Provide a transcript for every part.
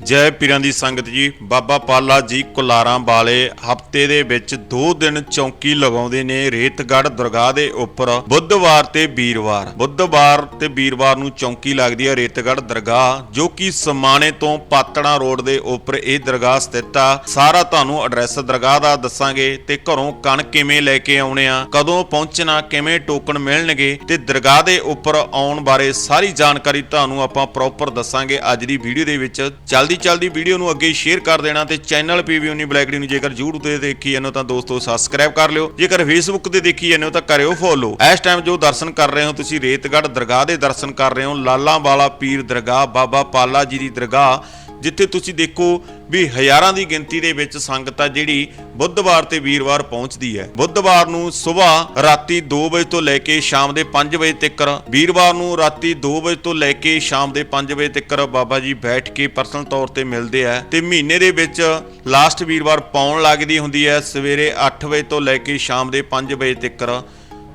ਜੈ ਪੀਰਾਂ ਦੀ ਸੰਗਤ ਜੀ, ਬਾਬਾ ਪਾਲਾ ਜੀ ਕੁਲਾਰਾਂ ਵਾਲੇ ਹਫ਼ਤੇ ਦੇ ਵਿੱਚ 2 ਦਿਨ ਚੌਂਕੀ ਲਗਾਉਂਦੇ ਨੇ ਰੇਤਗੜ੍ਹ ਦਰਗਾਹ ਦੇ ਉੱਪਰ। ਬੁੱਧਵਾਰ ਤੇ ਵੀਰਵਾਰ। ਬੁੱਧਵਾਰ ਤੇ ਵੀਰਵਾਰ ਨੂੰ ਚੌਂਕੀ ਲੱਗਦੀ ਹੈ ਰੇਤਗੜ੍ਹ ਦਰਗਾਹ, ਜੋ ਕਿ ਸਮਾਣੇ ਤੋਂ ਪਾਤੜਾ ਰੋਡ ਦੇ ਉੱਪਰ ਇਹ ਦਰਗਾਹ ਸਥਿਤ ਆ। ਸਾਰਾ ਤੁਹਾਨੂੰ ਐਡਰੈਸ ਦਰਗਾਹ ਦਾ ਦੱਸਾਂਗੇ ਤੇ ਘਰੋਂ ਕਣ ਕਿਵੇਂ ਲੈ ਕੇ ਆਉਣੇ ਆ, ਕਦੋਂ ਪਹੁੰਚਣਾ, ਕਿਵੇਂ ਟੋਕਨ ਮਿਲਣਗੇ ਤੇ ਦਰਗਾਹ ਦੇ ਉੱਪਰ ਆਉਣ ਬਾਰੇ ਸਾਰੀ ਜਾਣਕਾਰੀ ਤੁਹਾਨੂੰ ਆਪਾਂ ਪ੍ਰੋਪਰ ਦੱਸਾਂਗੇ। ਅੱਜ ਦੀ ਵੀਡੀਓ ਦੇ ਵਿੱਚ ਚੱਲ ਜਲਦੀ ਜਲਦੀ ਵੀਡੀਓ ਨੂੰ ਅੱਗੇ ਸ਼ੇਅਰ ਕਰ ਦੇਣਾ ਤੇ ਚੈਨਲ ਪੀਵੀ ਬਲੈਕਡੀ ਨੂੰ ਜੇਕਰ YouTube ਤੇ ਦੇਖੀ ਜਾਂਦੇ ਹੋ ਤਾਂ ਦੋਸਤੋ ਸਬਸਕ੍ਰਾਈਬ ਕਰ ਲਿਓ। ਜੇਕਰ Facebook ਤੇ ਦੇਖੀ ਜਾਂਦੇ ਹੋ ਤਾਂ ਕਰਿਓ ਫੋਲੋ ਇਸ ਟਾਈਮ ਜੋ ਦਰਸ਼ਨ ਕਰ ਰਹੇ ਹੋ ਤੁਸੀਂ ਰੇਤਗੜ੍ਹ ਦਰਗਾਹ ਦੇ ਦਰਸ਼ਨ ਕਰ ਰਹੇ ਹੋ। ਲਾਲਾਂ ਵਾਲਾ ਪੀਰ ਦਰਗਾਹ, ਬਾਬਾ ਪਾਲਾ ਜੀ ਦੀ ਦਰਗਾਹ, ਜਿੱਥੇ ਤੁਸੀਂ ਦੇਖੋ ਵੀ ਹਜ਼ਾਰਾਂ ਦੀ ਗਿਣਤੀ ਦੇ ਵਿੱਚ ਸੰਗਤ ਆ ਜਿਹੜੀ ਬੁੱਧਵਾਰ ਤੇ ਵੀਰਵਾਰ ਪਹੁੰਚਦੀ ਹੈ। ਬੁੱਧਵਾਰ ਨੂੰ ਸਵੇਰ ਰਾਤੀ 2 ਵਜੇ ਤੋਂ ਲੈ ਕੇ ਸ਼ਾਮ ਦੇ 5 ਵਜੇ ਤੱਕ, ਵੀਰਵਾਰ ਨੂੰ ਰਾਤੀ 2 ਵਜੇ ਤੋਂ ਲੈ ਕੇ ਸ਼ਾਮ ਦੇ 5 ਵਜੇ ਤੱਕ ਬਾਬਾ ਜੀ ਬੈਠ ਕੇ ਪਰਸਨਲ ਤੌਰ ਤੇ ਮਿਲਦੇ ਆ ਤੇ ਮਹੀਨੇ ਦੇ ਵਿੱਚ ਲਾਸਟ ਵੀਰਵਾਰ ਪਾਉਣ ਲੱਗਦੀ ਹੁੰਦੀ ਹੈ, ਸਵੇਰੇ 8 ਵਜੇ ਤੋਂ ਲੈ ਕੇ ਸ਼ਾਮ ਦੇ 5 ਵਜੇ ਤੱਕ।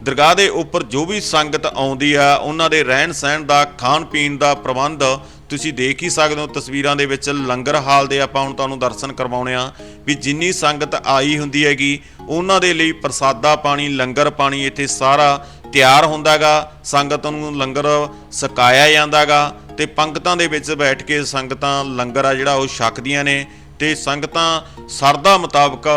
ਦਰਗਾਹ ਦੇ ਉੱਪਰ ਜੋ ਵੀ ਸੰਗਤ ਆਉਂਦੀ ਆ, ਉਹਨਾਂ ਦੇ ਰਹਿਣ ਸਹਿਣ ਦਾ ਖਾਣ ਪੀਣ ਦਾ ਪ੍ਰਬੰਧ ਤੁਸੀਂ ਦੇਖ ਹੀ ਸਕਦੇ ਹੋ ਤਸਵੀਰਾਂ ਦੇ ਵਿੱਚ ਲੰਗਰ ਹਾਲ ਦੇ ਆਪਾਂ ਹੁਣ ਤੁਹਾਨੂੰ ਦਰਸ਼ਨ ਕਰਵਾਉਣੇ ਆ ਵੀ ਜਿੰਨੀ ਸੰਗਤ ਆਈ ਹੁੰਦੀ ਹੈਗੀ, ਉਹਨਾਂ ਦੇ ਲਈ ਪ੍ਰਸਾਦਾ ਪਾਣੀ, ਲੰਗਰ ਪਾਣੀ ਇੱਥੇ ਸਾਰਾ ਤਿਆਰ ਹੁੰਦਾਗਾ, ਸੰਗਤ ਨੂੰ ਲੰਗਰ ਸਕਾਇਆ ਜਾਂਦਾਗਾ ਤੇ ਪੰਗਤਾਂ ਦੇ ਵਿੱਚ ਬੈਠ ਕੇ ਸੰਗਤਾਂ ਲੰਗਰ ਆ ਜਿਹੜਾ ਉਹ ਛਕਦੀਆਂ ਨੇ ਤੇ ਸੰਗਤਾਂ ਸਰਦਾ ਮੁਤਾਬਕ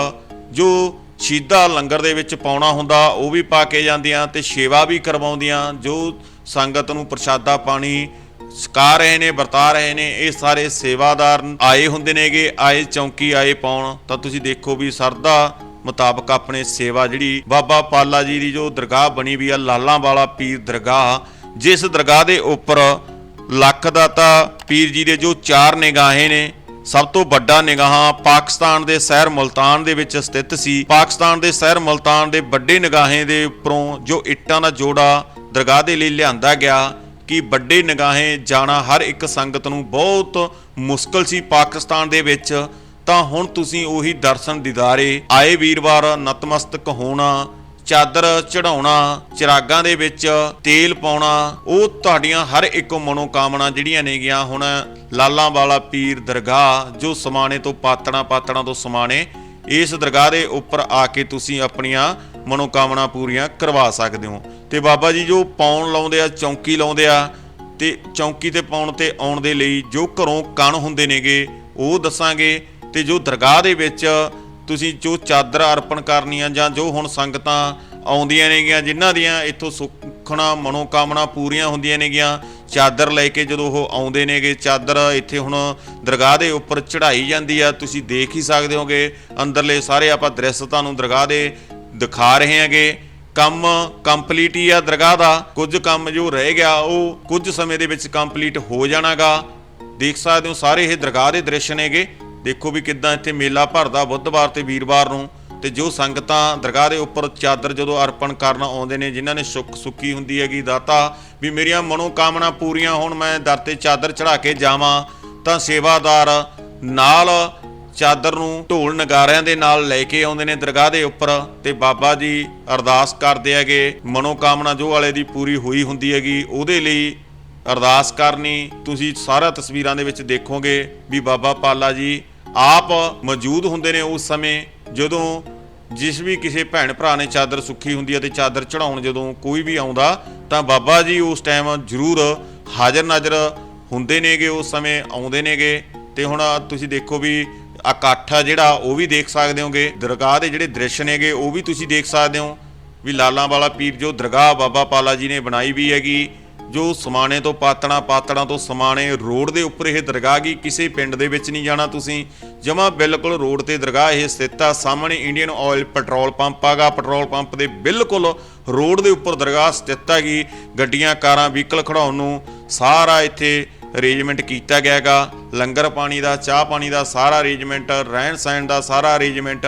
ਜੋ ਸ਼ੀਦਾ ਲੰਗਰ ਦੇ ਵਿੱਚ ਪਾਉਣਾ ਹੁੰਦਾ, ਉਹ ਵੀ ਪਾ ਕੇ ਜਾਂਦੀਆਂ ਤੇ ਸੇਵਾ ਵੀ ਕਰਵਾਉਂਦੀਆਂ, ਜੋ ਸੰਗਤ ਨੂੰ ਪ੍ਰਸ਼ਾਦਾ ਪਾਣੀ ਸਕਾ ਰਹੇ ਨੇ, ਵਰਤਾ ਰਹੇ ਨੇ, ਇਹ ਸਾਰੇ ਸੇਵਾਦਾਰ ਆਏ ਹੁੰਦੇ ਨੇਗੇ, ਆਏ ਚੌਂਕੀ, ਆਏ ਪਾਉਣ ਤਾਂ ਤੁਸੀਂ ਦੇਖੋ ਵੀ ਸਰਦਾ ਮੁਤਾਬਕ ਆਪਣੇ ਸੇਵਾ ਜਿਹੜੀ ਬਾਬਾ ਪਾਲਾ ਜੀ ਦੀ ਜੋ ਦਰਗਾਹ ਬਣੀ ਵੀ ਆ, ਲਾਲਾਂ ਵਾਲਾ ਪੀਰ ਦਰਗਾਹ, ਜਿਸ ਦਰਗਾਹ ਦੇ ਉੱਪਰ ਲੱਖ ਦਾਤਾ ਪੀਰ ਜੀ ਦੇ ਜੋ ਚਾਰ ਨਿਗਾਹੇ ਨੇ, ਸਭ ਤੋਂ ਵੱਡਾ ਨਿਗਾਹਾਂ ਪਾਕਿਸਤਾਨ ਦੇ ਸ਼ਹਿਰ ਮੁਲਤਾਨ ਦੇ ਵਿੱਚ ਸਥਿਤ ਸੀ। ਪਾਕਿਸਤਾਨ ਦੇ ਸ਼ਹਿਰ ਮੁਲਤਾਨ ਦੇ ਵੱਡੇ ਨਿਗਾਹੇ ਦੇ ਉੱਪਰੋਂ ਜੋ ਇੱਟਾਂ ਦਾ ਜੋੜਾ ਦਰਗਾਹ ਦੇ ਲਈ ਲਿਆਂਦਾ ਗਿਆ ਕਿ ਵੱਡੇ ਨਿਗਾਹੇ ਜਾਣਾ ਹਰ ਇੱਕ ਸੰਗਤ ਨੂੰ ਬਹੁਤ ਮੁਸ਼ਕਲ ਸੀ ਪਾਕਿਸਤਾਨ ਦੇ ਵਿੱਚ। ਤਾਂ ਹੁਣ ਤੁਸੀਂ ਉਹੀ ਦਰਸ਼ਨ ਦਿਦਾਰੇ, ਆਏ ਵੀਰਵਾਰ ਨਤਮਸਤਕ ਹੋਣਾ, ਚਾਦਰ ਚੜਾਉਣਾ ਚਿਰਾਗਾਂ ਦੇ ਵਿੱਚ ਤੇਲ ਪਾਉਣਾ, ਉਹ ਤੁਹਾਡੀਆਂ ਹਰ ਇੱਕ ਮਨੋਕਾਮਨਾ ਜਿਹੜੀਆਂ ਨੇਗੀਆਂ ਹੁਣ ਲਾਲਾਂ ਵਾਲਾ ਪੀਰ ਦਰਗਾਹ, ਜੋ ਸਮਾਣੇ ਤੋਂ ਪਾਤਣਾ ਪਾਤਣਾ ਤੋਂ ਸਮਾਣੇ ਇਸ ਦਰਗਾਹ ਦੇ ਉੱਪਰ ਆ ਕੇ ਤੁਸੀਂ ਆਪਣੀਆਂ ਮਨੋਕਾਮਨਾ ਪੂਰੀਆਂ ਕਰਵਾ ਸਕਦੇ ਹੋ। ਤੇ ਬਾਬਾ ਜੀ ਜੋ ਪਾਉਣ ਲਾਉਂਦੇ ਆ, ਚੌਂਕੀ ਲਾਉਂਦੇ ਆ, ਤੇ ਚੌਂਕੀ ਤੇ ਪਾਉਣ ਤੇ ਆਉਣ ਦੇ ਲਈ ਜੋ ਘਰੋਂ ਕਣ ਹੁੰਦੇ ਨੇਗੇ, ਉਹ ਦੱਸਾਂਗੇ। ਤੇ ਜੋ ਦਰਗਾਹ ਦੇ ਵਿੱਚ ਤੁਸੀਂ ਜੋ ਚਾਦਰ ਅਰਪਣ ਕਰਨੀਆਂ ਜਾਂ ਜੋ ਹੁਣ ਸੰਗਤਾਂ ਆਉਂਦੀਆਂ ਨੇਗੀਆਂ, ਜਿਨ੍ਹਾਂ ਦੀਆਂ ਇੱਥੋਂ ਸੁੱਖਣਾ, ਮਨੋਕਾਮਨਾ ਪੂਰੀਆਂ ਹੁੰਦੀਆਂ ਨੇਗੀਆਂ ਚਾਦਰ ਲੈ ਕੇ ਜਦੋਂ ਉਹ ਆਉਂਦੇ ਨੇਗੇ, ਚਾਦਰ ਇੱਥੇ ਹੁਣ ਦਰਗਾਹ ਦੇ ਉੱਪਰ ਚੜਾਈ ਜਾਂਦੀ ਆ। ਤੁਸੀਂ ਦੇਖ ਹੀ ਸਕਦੇ ਹੋਗੇ, ਅੰਦਰਲੇ ਸਾਰੇ ਆਪਾਂ ਦ੍ਰਿਸ਼ ਤੁਹਾਨੂੰ ਦਰਗਾਹ ਦੇ ਦਿਖਾ ਰਹੇ ਹਾਂਗੇ। ਕੰਮ ਕੰਪਲੀਟ ਹੀ ਆ ਦਰਗਾਹ ਦਾ। ਕੁਝ ਕੰਮ ਜੋ ਰਹਿ ਗਿਆ, ਉਹ ਕੁਝ ਸਮੇਂ ਦੇ ਵਿੱਚ ਕੰਪਲੀਟ ਹੋ ਜਾਣਾਗਾ। ਦੇਖ ਸਕਦੇ ਹੋ ਸਾਰੇ ਇਹ ਦਰਗਾਹ ਦੇ ਦ੍ਰਿਸ਼ ਨੇਗੇ। ਦੇਖੋ ਵੀ ਕਿੱਦਾਂ ਇੱਥੇ ਮੇਲਾ ਭਰਦਾ ਬੁੱਧਵਾਰ ਤੇ ਵੀਰਵਾਰ ਨੂੰ। ਤੇ ਜੋ ਸੰਗਤਾਂ ਦਰਗਾਹ ਦੇ ਉੱਪਰ ਚਾਦਰ ਜਦੋਂ ਅਰਪਣ ਕਰਨ ਆਉਂਦੇ ਨੇ, ਜਿਨ੍ਹਾਂ ਨੇ ਸੁੱਖ ਸੁੱਕੀ ਹੁੰਦੀ ਹੈਗੀ, ਦਾਤਾ ਵੀ ਮੇਰੀਆਂ ਮਨੋਕਾਮਨਾ ਪੂਰੀਆਂ ਹੋਣ, ਮੈਂ ਦਰ ਤੇ ਚਾਦਰ ਚੜਾ ਕੇ ਜਾਵਾਂ, ਤਾਂ ਸੇਵਾਦਾਰ ਨਾਲ ਚਾਦਰ ਨੂੰ ਢੋਲ ਨਗਾਰਿਆਂ ਦੇ ਨਾਲ ਲੈ ਕੇ ਆਉਂਦੇ ਨੇ ਦਰਗਾਹ ਦੇ ਉੱਪਰ ਤੇ ਬਾਬਾ ਜੀ ਅਰਦਾਸ ਕਰਦੇ ਹੈਗੇ, ਮਨੋਕਾਮਨਾ ਜੋ ਵਾਲੇ ਦੀ ਪੂਰੀ ਹੋਈ ਹੁੰਦੀ ਹੈਗੀ, ਉਹਦੇ ਲਈ ਅਰਦਾਸ ਕਰਨੀ, ਤੁਸੀਂ ਸਾਰਾ ਤਸਵੀਰਾਂ ਦੇ ਵਿੱਚ ਦੇਖੋਗੇ ਵੀ ਬਾਬਾ ਪਾਲਾ ਜੀ ਆਪ ਮੌਜੂਦ ਹੁੰਦੇ ਨੇ ਉਸ ਸਮੇਂ। ਜਦੋਂ ਜਿਸ ਵੀ ਕਿਸੇ ਭੈਣ ਭਰਾ ਨੇ ਚਾਦਰ ਸੁੱਖੀ ਹੁੰਦੀ ਹੈ ਤੇ ਚਾਦਰ ਚੜਾਉਣ ਜਦੋਂ ਕੋਈ ਵੀ ਆਉਂਦਾ, ਤਾਂ ਬਾਬਾ ਜੀ ਉਸ ਟਾਈਮ ਜ਼ਰੂਰ ਹਾਜ਼ਰ ਨਾਜ਼ਰ ਹੁੰਦੇ ਨੇਗੇ, ਉਸ ਸਮੇਂ ਆਉਂਦੇ ਨੇਗੇ। ਤੇ ਹੁਣ ਤੁਸੀਂ ਦੇਖੋ ਵੀ ਇਕੱਠ ਆ ਜਿਹੜਾ, ਉਹ ਵੀ ਦੇਖ ਸਕਦੇ ਹੋਗੇ। ਦਰਗਾਹ ਦੇ ਜਿਹੜੇ ਦ੍ਰਿਸ਼ ਨੇਗੇ, ਉਹ ਵੀ ਤੁਸੀਂ ਦੇਖ ਸਕਦੇ ਹੋ। ਵੀ ਲਾਲਾਂ ਵਾਲਾ ਪੀਰ ਜੋ ਦਰਗਾਹ ਬਾਬਾ ਪਾਲਾ ਜੀ ਨੇ ਬਣਾਈ ਵੀ ਹੈਗੀ ਜੋ ਸਮਾਣੇ ਤੋਂ ਪਾਤਣਾ ਪਾਤਣਾ ਤੋਂ ਸਮਾਣੇ ਰੋਡ ਦੇ ਉੱਪਰ ਇਹ ਦਰਗਾਹ ਗਈ ਕਿਸੇ ਪਿੰਡ ਦੇ ਵਿੱਚ ਨਹੀਂ ਜਾਣਾ ਤੁਸੀਂ? ਜਮਾ ਬਿਲਕੁਲ ਰੋਡ ਤੇ ਦਰਗਾਹ ਇਹ ਸਥਿਤ ਆ। ਸਾਹਮਣੇ ਇੰਡੀਅਨ ਆਇਲ ਪੈਟਰੋਲ ਪੰਪ ਆਗਾ। ਪੈਟਰੋਲ ਪੰਪ ਦੇ ਬਿਲਕੁਲ ਰੋਡ ਦੇ ਉੱਪਰ ਦਰਗਾਹ ਸਥਿਤ ਹੈਗੀ ਗੱਡੀਆਂ, ਕਾਰਾਂ, ਵਹੀਕਲ ਖੜਾਉਣ ਨੂੰ ਸਾਰਾ ਇੱਥੇ ਅਰੇਂਜਮੈਂਟ ਕੀਤਾ ਗਿਆ ਹੈਗਾ। ਲੰਗਰ ਪਾਣੀ ਦਾ, ਚਾਹ ਪਾਣੀ ਦਾ ਸਾਰਾ ਅਰੇਂਜਮੈਂਟ ਰਹਿਣ ਸਹਿਣ ਦਾ ਸਾਰਾ ਅਰੇਂਜਮੈਂਟ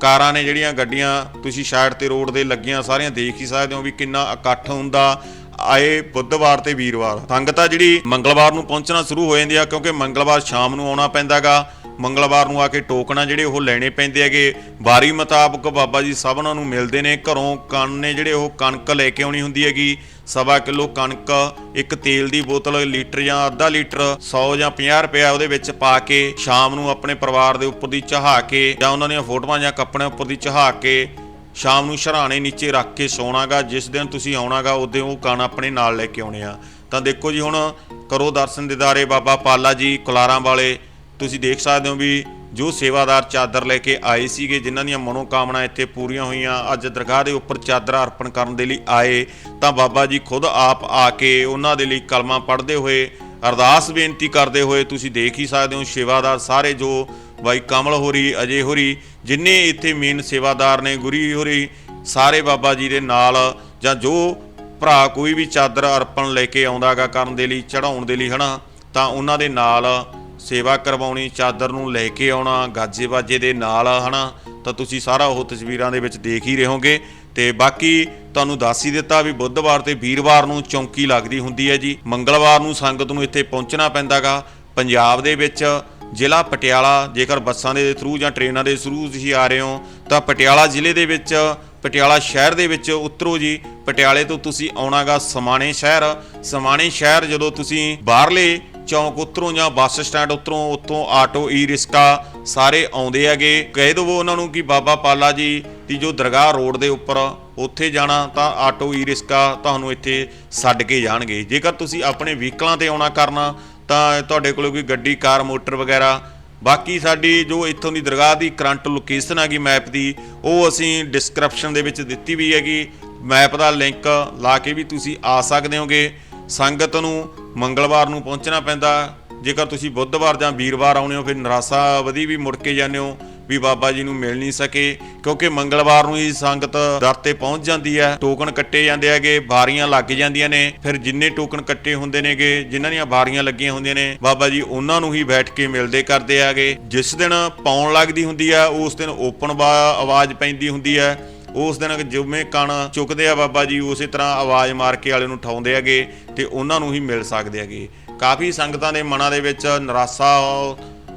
ਕਾਰਾਂ ਨੇ ਜਿਹੜੀਆਂ ਗੱਡੀਆਂ ਤੁਸੀਂ ਸਾਈਡ ਤੇ ਰੋਡ ਦੇ ਲੱਗੀਆਂ, ਸਾਰੀਆਂ ਦੇਖ ਹੀ ਸਕਦੇ ਹੋ ਵੀ ਕਿੰਨਾ ਇਕੱਠ ਹੁੰਦਾ। ਆਏ ਬੁੱਧਵਾਰ ਤੇ ਵੀਰਵਾਰ। ਸੰਗਤ ਆ ਜਿਹੜੀ ਮੰਗਲਵਾਰ ਨੂੰ ਪਹੁੰਚਣਾ ਸ਼ੁਰੂ ਹੋ ਜਾਂਦੀ ਆ, ਕਿਉਂਕਿ ਮੰਗਲਵਾਰ ਸ਼ਾਮ ਨੂੰ ਆਉਣਾ ਪੈਂਦਾਗਾ। ਮੰਗਲਵਾਰ ਨੂੰ ਆ ਕੇ ਟੋਕਣਾ ਜਿਹੜੇ ਉਹ ਲੈਣੇ ਪੈਂਦੇ ਹੈਗੇ। ਵਾਰੀ ਮੁਤਾਬਕ ਬਾਬਾ ਜੀ ਸਭਨਾਂ ਨੂੰ ਮਿਲਦੇ ਨੇ। ਘਰੋਂ ਕਣ ਨੇ ਜਿਹੜੇ ਉਹ ਕਣਕ ਲੈ ਕੇ ਆਉਣੀ ਹੁੰਦੀ ਹੈਗੀ। ਸਵਾ ਕਿਲੋ ਕਣਕ, ਇੱਕ ਤੇਲ ਦੀ ਬੋਤਲ, ਲੀਟਰ ਜਾਂ ਅੱਧਾ ਲੀਟਰ 100 ਜਾਂ 50 ਰੁਪਏ ਉਹਦੇ ਵਿੱਚ ਪਾ ਕੇ ਸ਼ਾਮ ਨੂੰ ਆਪਣੇ ਪਰਿਵਾਰ ਦੇ ਉੱਪਰ ਦੀ ਚਹਾ ਕੇ ਜਾਂ ਉਹਨਾਂ ਦੀਆਂ ਫੋਟੋਆਂ ਜਾਂ ਕੱਪੜਿਆਂ ਉੱਪਰ ਦੀ ਚਹਾ ਕੇ ਸ਼ਾਮ ਨੂੰ ਸ਼ਰਾਣੇ ਨੀਚੇ ਰੱਖ ਕੇ ਸੌਣਾਗਾ, ਜਿਸ ਦਿਨ ਤੁਸੀਂ ਆਉਣਾਗਾ ਉਦੋਂ ਉਹ ਕਣ ਆਪਣੇ ਨਾਲ ਲੈ ਕੇ ਆਉਣੇ ਆ। ਤਾਂ ਦੇਖੋ ਜੀ ਹੁਣ ਕਰੋ ਦਰਸ਼ਨ ਦਿਦਾਰੇ ਬਾਬਾ ਪਾਲਾ ਜੀ ਕੁਲਾਰਾਂ ਵਾਲੇ। ਤੁਸੀਂ ਦੇਖ ਸਕਦੇ ਹੋ ਵੀ ਜੋ ਸੇਵਾਦਾਰ ਚਾਦਰ ਲੈ ਕੇ ਆਏ ਸੀਗੇ, ਜਿਨ੍ਹਾਂ ਦੀਆਂ ਮਨੋਕਾਮਨਾ ਇੱਥੇ ਪੂਰੀਆਂ ਹੋਈਆਂ, ਅੱਜ ਦਰਗਾਹ ਦੇ ਉੱਪਰ ਚਾਦਰਾਂ ਅਰਪਣ ਕਰਨ ਦੇ ਲਈ ਆਏ, ਤਾਂ ਬਾਬਾ ਜੀ ਖੁਦ ਆਪ ਆ ਕੇ ਉਹਨਾਂ ਦੇ ਲਈ ਕਲਮਾ ਪੜ੍ਹਦੇ ਹੋਏ, ਅਰਦਾਸ ਬੇਨਤੀ ਕਰਦੇ ਹੋਏ ਤੁਸੀਂ ਦੇਖ ਹੀ ਸਕਦੇ ਹੋ, ਸੇਵਾਦਾਰ ਸਾਰੇ ਜੋ ਬਾਈ ਕਮਲ ਹੋਰੀ, ਅਜੇ ਹੋਰੀ, ਜਿੰਨੇ ਇੱਥੇ ਮੇਨ ਸੇਵਾਦਾਰ ਨੇ, ਗੁਰੀ ਹੋਰੀ, ਸਾਰੇ ਬਾਬਾ ਜੀ ਦੇ ਨਾਲ, ਜਾਂ ਜੋ ਭਰਾ ਕੋਈ ਵੀ ਚਾਦਰ ਅਰਪਣ ਲੈ ਕੇ ਆਉਂਦਾਗਾ ਕਰਨ ਦੇ ਲਈ ਚੜਾਉਣ ਦੇ ਲਈ, ਹਨਾ, ਤਾਂ ਉਹਨਾਂ ਦੇ ਨਾਲ ਸੇਵਾ ਕਰਵਾਉਣੀ, ਚਾਦਰ ਨੂੰ ਲੈ ਕੇ ਆਉਣਾ, ਗਾਜੇ ਬਾਜੇ ਦੇ ਨਾਲ, ਹਨਾ, ਤਾਂ ਤੁਸੀਂ ਸਾਰਾ ਉਹ ਤਸਵੀਰਾਂ ਦੇ ਵਿੱਚ ਦੇਖ ਹੀ ਰਹੋਗੇ। ਤੇ ਬਾਕੀ ਤੁਹਾਨੂੰ ਦੱਸ ਹੀ ਦਿੱਤਾ ਵੀ ਬੁੱਧਵਾਰ ਤੇ ਵੀਰਵਾਰ ਨੂੰ ਚੌਂਕੀ ਲੱਗਦੀ ਹੁੰਦੀ ਹੈ ਜੀ। ਮੰਗਲਵਾਰ ਨੂੰ ਸੰਗਤ ਨੂੰ ਇੱਥੇ ਪਹੁੰਚਣਾ ਪੈਂਦਾਗਾ। ਪੰਜਾਬ ਦੇ ਵਿੱਚ ਜ਼ਿਲ੍ਹਾ ਪਟਿਆਲਾ, ਜੇਕਰ ਬੱਸਾਂ ਦੇ ਥਰੂ ਜਾਂ ਟ੍ਰੇਨਾਂ ਦੇ ਥਰੂ ਤੁਸੀਂ ਆ ਰਹੇ ਹੋ, ਤਾਂ ਪਟਿਆਲਾ ਜ਼ਿਲ੍ਹੇ ਦੇ ਵਿੱਚ, ਪਟਿਆਲਾ ਸ਼ਹਿਰ ਦੇ ਵਿੱਚ ਉਤਰੋ ਜੀ। ਪਟਿਆਲੇ ਤੋਂ ਤੁਸੀਂ ਆਉਣਾਗਾ ਸਮਾਣੇ ਸ਼ਹਿਰ। ਸਮਾਣੇ ਸ਼ਹਿਰ ਜਦੋਂ ਤੁਸੀਂ ਬਾਹਰਲੇ ਚੌਂਕ ਉਤਰੋਂ ਜਾਂ ਬੱਸ ਸਟੈਂਡ ਉਤਰੋਂ, ਉੱਥੋਂ ਆਟੋ ਈ ਰਿਸਕਾ ਸਾਰੇ ਆਉਂਦੇ ਹੈਗੇ। ਕਹਿ ਦਵੋ ਉਹਨਾਂ ਨੂੰ ਕਿ ਬਾਬਾ ਪਾਲਾ ਜੀ ਦੀ ਜੋ ਦਰਗਾਹ ਰੋਡ ਦੇ ਉੱਪਰ ਉੱਥੇ ਜਾਣਾ, ਤਾਂ ਆਟੋ ਈ ਰਿਸਕਾ ਤੁਹਾਨੂੰ ਇੱਥੇ ਛੱਡ ਕੇ ਜਾਣਗੇ। ਜੇਕਰ ਤੁਸੀਂ ਆਪਣੇ ਵਹੀਕਲਾਂ ਤੇ ਆਉਣਾ ਕਰਨਾ ਤਾਂ ਤੁਹਾਡੇ ਕੋਲ ਕੋਈ ਗੱਡੀ, ਕਾਰ, ਮੋਟਰ ਵਗੈਰਾ। ਬਾਕੀ ਸਾਡੀ ਜੋ ਇੱਥੋਂ ਦੀ ਦਰਗਾਹ ਦੀ ਕਰੰਟ ਲੋਕੇਸ਼ਨ ਹੈਗੀ ਮੈਪ ਦੀ, ਉਹ ਅਸੀਂ ਡਿਸਕ੍ਰਿਪਸ਼ਨ ਦੇ ਵਿੱਚ ਦਿੱਤੀ ਵੀ ਹੈਗੀ। ਮੈਪ ਦਾ ਲਿੰਕ ਲਾ ਕੇ ਵੀ ਤੁਸੀਂ ਆ ਸਕਦੇ ਹੋਗੇ। ਸੰਗਤ ਨੂੰ ਮੰਗਲਵਾਰ ਨੂੰ ਪਹੁੰਚਣਾ ਪੈਂਦਾ। ਜੇਕਰ ਤੁਸੀਂ ਬੁੱਧਵਾਰ ਜਾਂ ਵੀਰਵਾਰ ਆਉਣੇ ਹੋ, ਫਿਰ ਨਰਾਸਾ ਵਧੀ ਵੀ ਮੁੜ ਕੇ ਜਾਂਦੇ ਹੋ। ਵੀ ਬਾਬਾ ਜੀ ਨੂੰ ਮਿਲ ਨਹੀਂ ਸਕੇ, ਕਿਉਂਕਿ ਮੰਗਲਵਾਰ ਨੂੰ ਹੀ ਸੰਗਤ ਦਰ ਤੇ ਪਹੁੰਚ ਜਾਂਦੀ ਹੈ। ਟੋਕਨ ਕੱਟੇ ਜਾਂਦੇ ਹੈਗੇ ਬਾਰੀਆਂ ਲੱਗ ਜਾਂਦੀਆਂ ਨੇ। ਫਿਰ ਜਿੰਨੇ ਟੋਕਨ ਕੱਟੇ ਹੁੰਦੇ ਨੇਗੇ, ਜਿਨ੍ਹਾਂ ਦੀਆਂ ਬਾਰੀਆਂ ਲੱਗੀਆਂ ਹੁੰਦੀਆਂ ਨੇ, ਬਾਬਾ ਜੀ ਉਹਨਾਂ ਨੂੰ ਹੀ ਬੈਠ ਕੇ ਮਿਲਦੇ ਕਰਦੇ ਹੈਗੇ। ਜਿਸ ਦਿਨ ਪਾਉਣ ਲੱਗਦੀ ਹੁੰਦੀ ਆ ਉਸ ਦਿਨ ਓਪਨ ਆਵਾਜ਼ ਪੈਂਦੀ ਹੁੰਦੀ ਹੈ। ਉਸ ਦਿਨ ਜਿਵੇਂ ਕਣ ਚੁੱਕਦੇ ਆ ਬਾਬਾ ਜੀ, ਉਸੇ ਤਰ੍ਹਾਂ ਆਵਾਜ਼ ਮਾਰ ਕੇ ਵਾਲੇ ਨੂੰ ਉਠਾਉਂਦੇ ਹੈਗੇ ਤੇ ਉਹਨਾਂ ਨੂੰ ਹੀ ਮਿਲ ਸਕਦੇ ਹੈਗੇ। ਕਾਫੀ ਸੰਗਤਾਂ ਦੇ ਮਨਾਂ ਦੇ ਵਿੱਚ ਨਿਰਾਸ਼ਾ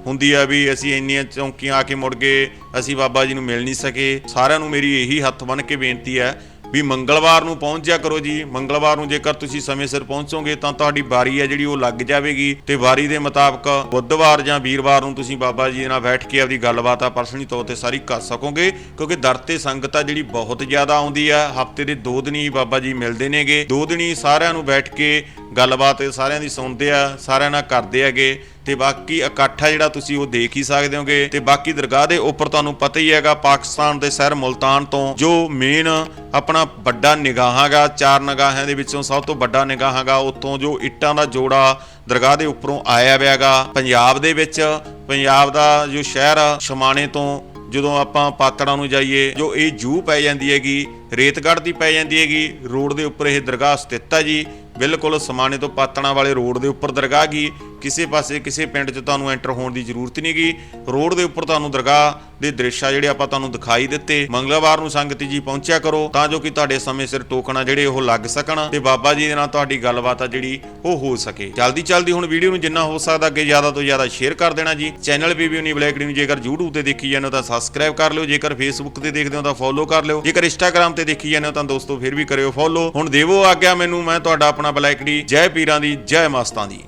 ਹੁੰਦੀ ਆ ਵੀ ਅਸੀਂ ਇੰਨੀਆਂ ਚੌਂਕੀਆਂ ਆ ਕੇ ਮੁੜ ਗਏ ਅਸੀਂ ਬਾਬਾ ਜੀ ਨੂੰ ਮਿਲ ਨਹੀਂ ਸਕੇ। ਸਾਰਿਆਂ ਨੂੰ ਮੇਰੀ ਇਹੀ ਹੱਥ ਬੰਨ ਕੇ ਬੇਨਤੀ ਹੈ ਵੀ ਮੰਗਲਵਾਰ ਨੂੰ ਪਹੁੰਚ ਜਾ ਕਰੋ ਜੀ। ਮੰਗਲਵਾਰ ਨੂੰ ਜੇਕਰ ਤੁਸੀਂ ਸਮੇਂ ਸਿਰ ਪਹੁੰਚੋਗੇ ਤਾਂ ਤੁਹਾਡੀ ਵਾਰੀ ਹੈ ਜਿਹੜੀ ਉਹ ਲੱਗ ਜਾਵੇਗੀ ਤੇ ਵਾਰੀ ਦੇ ਮੁਤਾਬਕ ਬੁੱਧਵਾਰ ਜਾਂ ਵੀਰਵਾਰ ਨੂੰ ਤੁਸੀਂ ਬਾਬਾ ਜੀ ਨਾਲ ਬੈਠ ਕੇ ਆਪਦੀ ਗੱਲਬਾਤ ਆ ਪਰਸਨਲੀ ਤੌਰ ਤੇ ਸਾਰੀ ਕਰ ਸਕੋਗੇ ਕਿਉਂਕਿ ਦਰ ਤੇ ਸੰਗਤ ਆ ਜਿਹੜੀ ਬਹੁਤ ਜ਼ਿਆਦਾ ਆਉਂਦੀ ਆ। ਹਫ਼ਤੇ ਦੇ ਦੋ ਦਿਨ ਹੀ ਬਾਬਾ ਜੀ ਮਿਲਦੇ ਨੇਗੇ। ਦੋ ਦਿਨ ਹੀ ਸਾਰਿਆਂ ਨੂੰ ਬੈਠ ਕੇ ਗੱਲਬਾਤ ਸਾਰਿਆਂ ਦੀ ਸੁਣਦੇ ਆ, ਸਾਰਿਆਂ ਨਾਲ ਕਰਦੇ ਹੈਗੇ। ਤੇ ਬਾਕੀ ਇਕੱਠ ਜਿਹੜਾ ਤੁਸੀਂ ਉਹ ਦੇਖ ਹੀ ਸਕਦੇ ਹੋਗੇ ਤੇ ਬਾਕੀ ਦਰਗਾਹ ਦੇ ਉੱਪਰ ਤੁਹਾਨੂੰ ਪਤਾ ਹੀ ਹੈਗਾ ਪਾਕਿਸਤਾਨ ਦੇ ਸ਼ਹਿਰ ਮੁਲਤਾਨ ਤੋਂ ਜੋ ਮੇਨ ਆਪਣਾ ਵੱਡਾ ਨਿਗਾਹਾਂਗਾ ਚਾਰ ਨਿਗਾਹਾਂ ਦੇ ਵਿੱਚੋਂ ਸਭ ਤੋਂ ਵੱਡਾ ਨਿਗਾਹਾਂਗਾ ਉੱਥੋਂ ਜੋ ਇੱਟਾਂ ਦਾ ਜੋੜਾ ਦਰਗਾਹ ਦੇ ਉੱਪਰੋਂ ਆਇਆ ਹੋਇਆਗਾ ਪੰਜਾਬ ਦੇ ਵਿੱਚ ਪੰਜਾਬ ਦਾ ਜੋ ਸ਼ਹਿਰ ਆ, ਸਮਾਣੇ ਤੋਂ ਜਦੋਂ ਆਪਾਂ ਪਾਤੜਾਂ ਨੂੰ ਜਾਈਏ ਜੋ ਇਹ ਜੂ ਪੈ ਜਾਂਦੀ ਹੈਗੀ ਰੇਤਗੜ੍ਹ ਦੀ ਪੈ ਜਾਂਦੀ ਹੈਗੀ ਰੋਡ ਦੇ ਉੱਪਰ ਇਹ ਦਰਗਾਹ ਸਥਿਤ ਹੈ ਜੀ। ਬਿਲਕੁਲ ਸਮਾਣੇ ਤੋਂ ਪਾਤੜਾਂ ਵਾਲੇ ਰੋਡ ਦੇ ਉੱਪਰ ਦਰਗਾਹ ਗਈ। ਕਿਸੇ ਪਾਸੇ ਕਿਸੇ ਪਿੰਡ 'ਚ ਤੁਹਾਨੂੰ ਐਂਟਰ ਹੋਣ ਦੀ ਜ਼ਰੂਰਤ ਨਹੀਂ ਗੀ ਰੋਡ ਦੇ ਉੱਪਰ ਤੁਹਾਨੂੰ ਦਰਗਾਹ ਦੇ ਦ੍ਰਿਸ਼ ਆ ਜਿਹੜੇ ਆਪਾਂ ਤੁਹਾਨੂੰ ਦਿਖਾਈ ਦਿੱਤੇ। ਮੰਗਲਵਾਰ ਨੂੰ ਸੰਗਤੀ ਜੀ ਪਹੁੰਚਿਆ ਕਰੋ ਤਾਂ ਜੋ ਕਿ ਤੁਹਾਡੇ ਸਮੇਂ ਸਿਰ ਟੋਕਣਾ ਜਿਹੜੇ ਉਹ ਲੱਗ ਸਕਣ ਤੇ ਬਾਬਾ ਜੀ ਦੇ ਨਾਲ ਤੁਹਾਡੀ ਗੱਲਬਾਤ ਆ ਜਿਹੜੀ ਉਹ ਹੋ ਸਕੇ। ਜਲਦੀ ਜਲਦੀ ਹੁਣ ਵੀਡੀਓ ਨੂੰ ਜਿੰਨਾ ਹੋ ਸਕਦਾ ਅੱਗੇ ਜ਼ਿਆਦਾ ਤੋਂ ਜ਼ਿਆਦਾ ਸ਼ੇਅਰ ਕਰ ਦੇਣਾ ਜੀ। ਚੈਨਲ ਬੀਬੀ ਉਨੀ ਬਲੈਕਡੀ ਨੂੰ ਜੇਕਰ YouTube ਤੇ ਦੇਖੀ ਜਾਂਦੇ ਹੋ ਤਾਂ ਸਬਸਕ੍ਰਾਈਬ ਕਰ ਲਿਓ। ਜੇਕਰ Facebook ਤੇ ਦੇਖਦੇ ਹੋ ਤਾਂ ਫੋਲੋ ਕਰ ਲਿਓ। ਜੇਕਰ Instagram ਤੇ ਦੇਖੀ ਜਾਂਦੇ ਹੋ ਤਾਂ ਦੋਸਤੋ ਫਿਰ ਵੀ ਕਰਿਓ ਫੋਲੋ ਹੁਣ ਦੇਵੋ ਆਗਿਆ ਮੈਨੂੰ, ਮੈਂ ਤੁਹਾਡਾ ਆਪਣਾ ਬਲੈਕਡੀ ਜੈ ਪੀਰਾਂ ਦੀ ਜੈ ਮਾਸਤਾਂ ਦੀ।